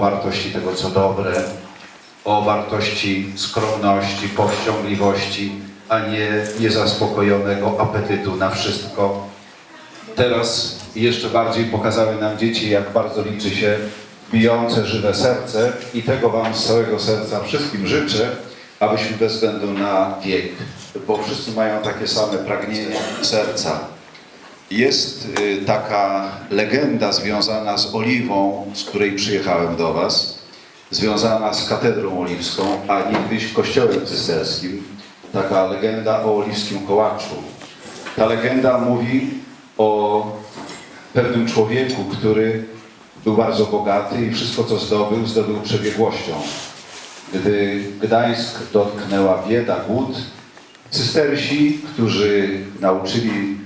wartości tego, co dobre, o wartości skromności, powściągliwości, a nie niezaspokojonego apetytu na wszystko. Teraz jeszcze bardziej pokazały nam dzieci, jak bardzo liczy się bijące, żywe serce i tego Wam z całego serca wszystkim życzę, abyśmy bez względu na wiek, bo wszyscy mają takie same pragnienia serca. Jest y, taka legenda związana z oliwą, z której przyjechałem do Was, związana z katedrą oliwską, a niegdyś kościołem cysterskim. Taka legenda o oliwskim kołaczu. Ta legenda mówi o pewnym człowieku, który był bardzo bogaty i wszystko, co zdobył, zdobył przebiegłością. Gdy Gdańsk dotknęła bieda, głód, cystersi, którzy nauczyli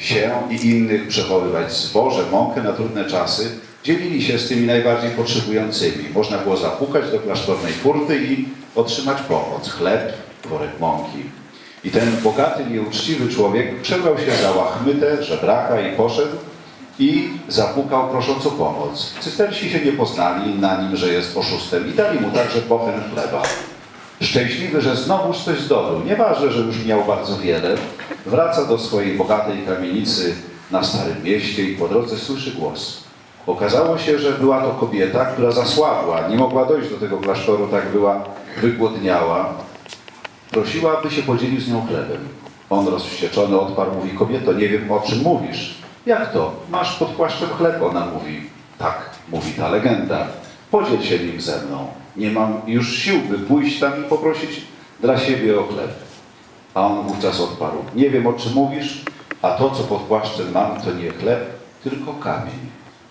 się i innych przechowywać zboże, mąkę na trudne czasy, dzielili się z tymi najbardziej potrzebującymi. Można było zapukać do klasztornej furty i otrzymać pomoc, chleb, worek mąki. I ten bogaty, nieuczciwy człowiek przebrał się za łachmytę, żebraka i poszedł i zapukał prosząc o pomoc. Cystersi się nie poznali na nim, że jest oszustem i dali mu także bochen chleba. Szczęśliwy, że znowuż coś zdobył, nieważne, że już miał bardzo wiele, wraca do swojej bogatej kamienicy na Starym Mieście i po drodze słyszy głos. Okazało się, że była to kobieta, która zasłabła, nie mogła dojść do tego klasztoru, tak była wygłodniała. Prosiła, by się podzielił z nią chlebem. On rozwścieczony odparł, mówi, kobieto, nie wiem o czym mówisz. Jak to? Masz pod płaszczem chleb? Ona mówi, tak, mówi ta legenda. Podziel się nim ze mną. Nie mam już sił, by pójść tam i poprosić dla siebie o chleb. A on wówczas odparł, nie wiem o czym mówisz, a to, co pod płaszczem mam, to nie chleb, tylko kamień.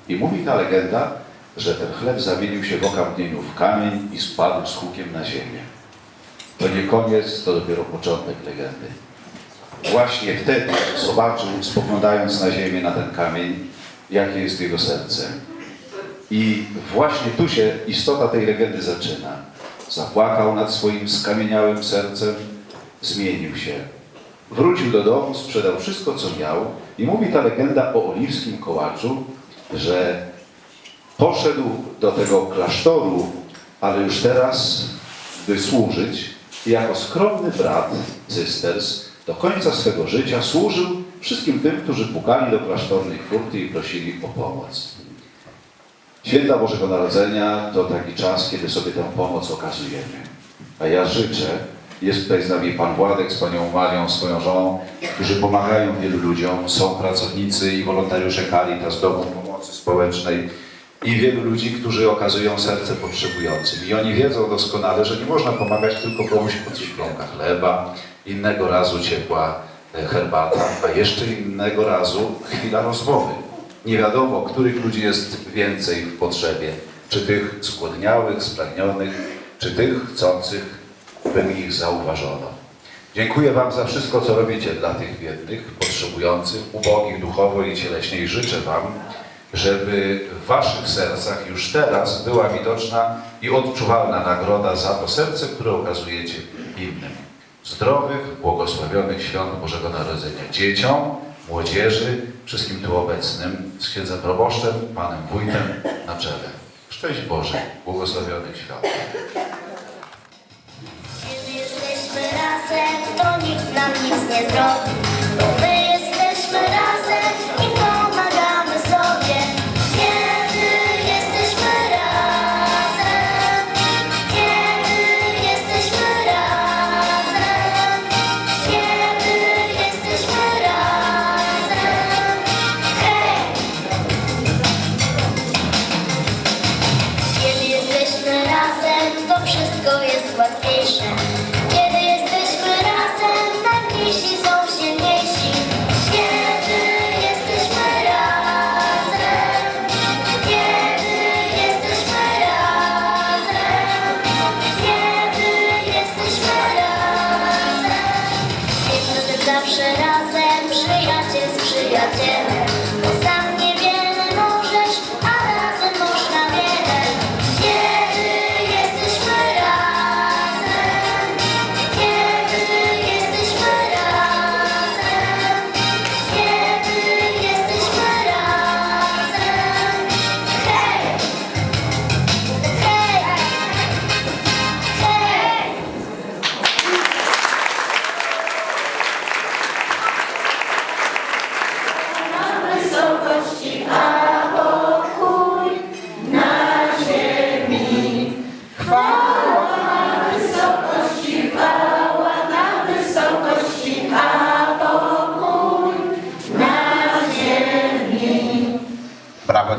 I mówi ta legenda, że ten chleb zamienił się w okamgnieniu w kamień i spadł z hukiem na ziemię. To nie koniec, to dopiero początek legendy. Właśnie wtedy zobaczył, spoglądając na ziemię, na ten kamień, jakie jest jego serce. I właśnie tu się istota tej legendy zaczyna. Zapłakał nad swoim skamieniałym sercem, zmienił się. Wrócił do domu, sprzedał wszystko, co miał i mówi ta legenda o oliwskim kołaczu, że poszedł do tego klasztoru, ale już teraz, by służyć, jako skromny brat cysters do końca swego życia służył wszystkim tym, którzy pukali do klasztornych furty i prosili o pomoc. Święta Bożego Narodzenia to taki czas, kiedy sobie tę pomoc okazujemy. A ja życzę, jest tutaj z nami Pan Władek z Panią Marią, swoją żoną, którzy pomagają wielu ludziom. Są pracownicy i wolontariusze Caritas, Domu Pomocy Społecznej i wielu ludzi, którzy okazują serce potrzebującym. I oni wiedzą doskonale, że nie można pomagać tylko komuś pod śpionka chleba, innego razu ciepła e, herbata, a jeszcze innego razu chwila rozmowy. Nie wiadomo, których ludzi jest więcej w potrzebie. Czy tych zgłodniałych, spragnionych, czy tych chcących, by ich zauważono. Dziękuję Wam za wszystko, co robicie dla tych biednych, potrzebujących, ubogich duchowo i cieleśnie i życzę Wam, żeby w Waszych sercach już teraz była widoczna i odczuwalna nagroda za to serce, które okazujecie innym. Zdrowych, błogosławionych świąt Bożego Narodzenia dzieciom, młodzieży, wszystkim tu obecnym, z księdzem proboszczem, panem wójtem na czele. Szczęść Boże, błogosławionych świąt. To nikt nam nic nie zrobi. Bo my jesteśmy razem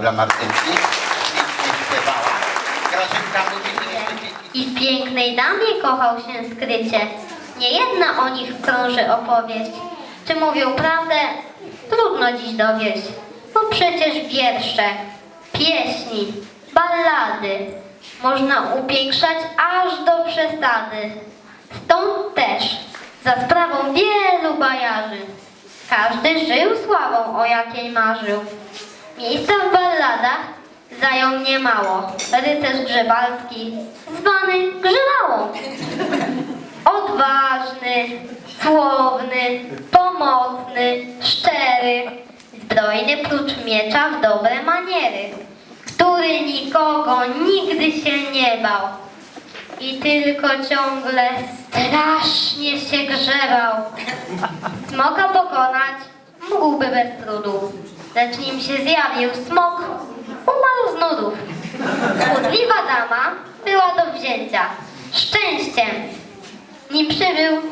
dla Martynki. Pięknie śpiewała. I pięknej damie kochał się skrycie. Nie jedna o nich krąży opowieść. Czy mówią prawdę? Trudno dziś dowieść. Bo przecież wiersze, pieśni, ballady można upiększać aż do przesady. Stąd też, za sprawą wielu bajarzy, każdy żył sławą, o jakiej marzył. Miejsca w balladach zajął niemało. Rycerz Grzebalski, zwany Grzebałą. Odważny, słowny, pomocny, szczery, zbrojny prócz miecza w dobre maniery, który nikogo nigdy się nie bał i tylko ciągle strasznie się grzebał. Smoka pokonać mógłby bez trudu, lecz nim się zjawił smok, umarł z nudów. Chudliwa dama była do wzięcia, szczęściem, nim przybył,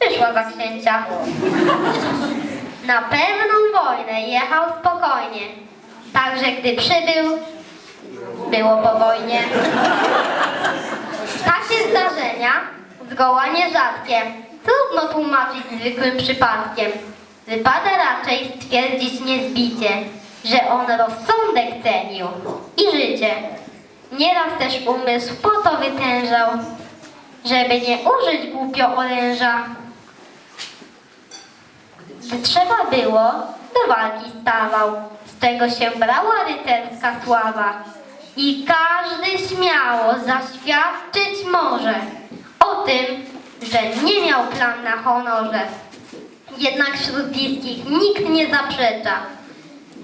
wyszła za księcia. Na pewną wojnę jechał spokojnie, także gdy przybył, było po wojnie. Takie zdarzenia zgoła nierzadkie. Trudno tłumaczyć zwykłym przypadkiem. Wypada raczej stwierdzić niezbicie, że on rozsądek cenił i życie. Nieraz też umysł po to wytężał, żeby nie użyć głupio oręża. Gdy trzeba było, do walki stawał. Z tego się brała rycerska sława. I każdy śmiało zaświadczyć może o tym, że nie miał plan na honorze. Jednak wśród bliskich nikt nie zaprzecza,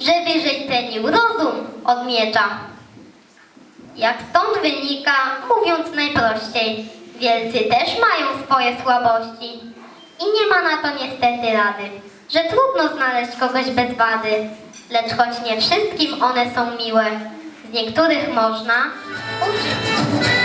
że wyżej cenił rozum od miecza. Jak stąd wynika, mówiąc najprościej, wielcy też mają swoje słabości i nie ma na to niestety rady, że trudno znaleźć kogoś bez wady, lecz choć nie wszystkim one są miłe, z niektórych można uczyć.